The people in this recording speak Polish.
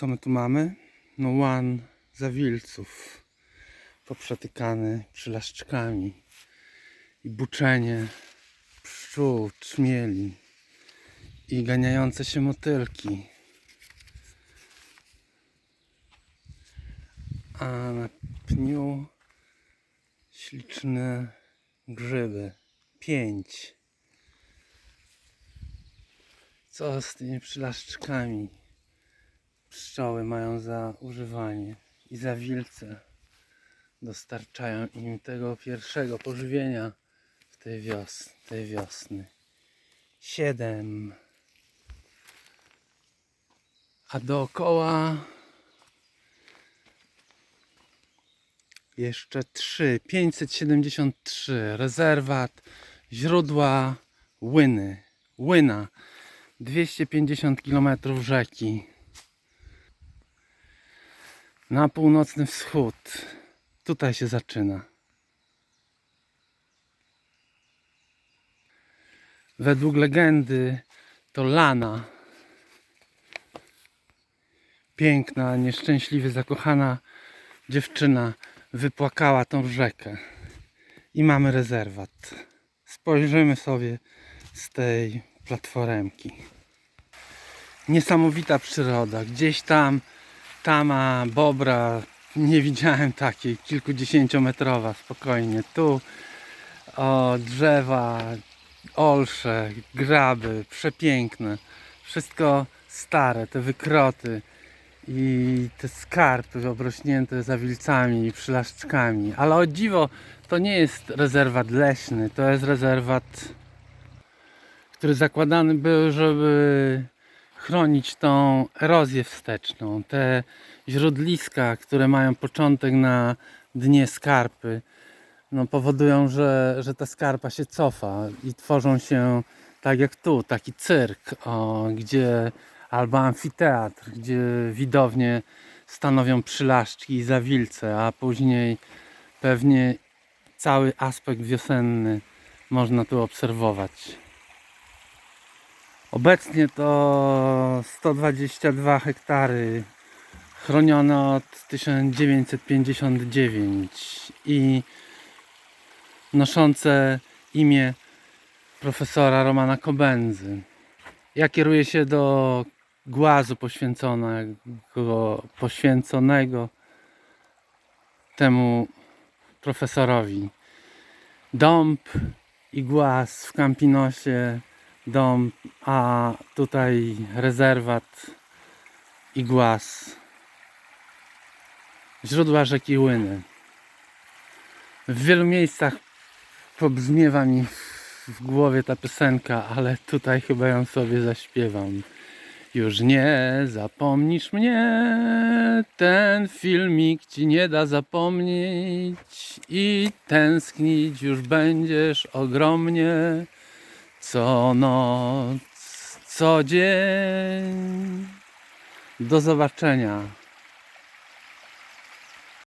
Co my tu mamy? No łan zawilców poprzetykany przylaszczkami i buczenie pszczół, trzmieli i ganiające się motylki. A na pniu śliczne grzyby. Pięć. Co z tymi przylaszczkami? Pszczoły mają za używanie i za wilce dostarczają im tego pierwszego pożywienia w tej, wios tej wiosny. Siedem. A dookoła jeszcze trzy. 573. Rezerwat źródła Łyny. Łyna. 250 km rzeki. Na północny wschód. Tutaj się zaczyna. Według legendy to Lana. Piękna, nieszczęśliwie zakochana dziewczyna wypłakała tą rzekę. I mamy rezerwat. Spojrzymy sobie z tej platformki. Niesamowita przyroda. Gdzieś tam tama bobra, nie widziałem takiej, kilkudziesięciometrowa spokojnie. Tu o drzewa, olsze, graby, przepiękne. Wszystko stare, te wykroty i te skarpy obrośnięte zawilcami i przylaszczkami. Ale o dziwo, to nie jest rezerwat leśny, to jest rezerwat, który zakładany był, żeby chronić tą erozję wsteczną. Te źródliska, które mają początek na dnie skarpy, no, powodują, że, że ta skarpa się cofa i tworzą się tak jak tu, taki cyrk, o, gdzie albo amfiteatr, gdzie widownie stanowią przylaszczki i zawilce, a później pewnie cały aspekt wiosenny można tu obserwować. Obecnie to 122 hektary chronione od 1959 i noszące imię profesora Romana Kobędzy. Ja kieruję się do głazu poświęconego, poświęconego temu profesorowi. Dąb i głaz w Campinosie, dąb, a tutaj rezerwat i głaz. Źródła rzeki Łyny. W wielu miejscach pobrzmiewa mi w głowie ta piosenka, ale tutaj chyba ją sobie zaśpiewam. Już nie zapomnisz mnie, ten filmik ci nie da zapomnieć i tęsknić już będziesz ogromnie co noc, co dzień. Do zobaczenia.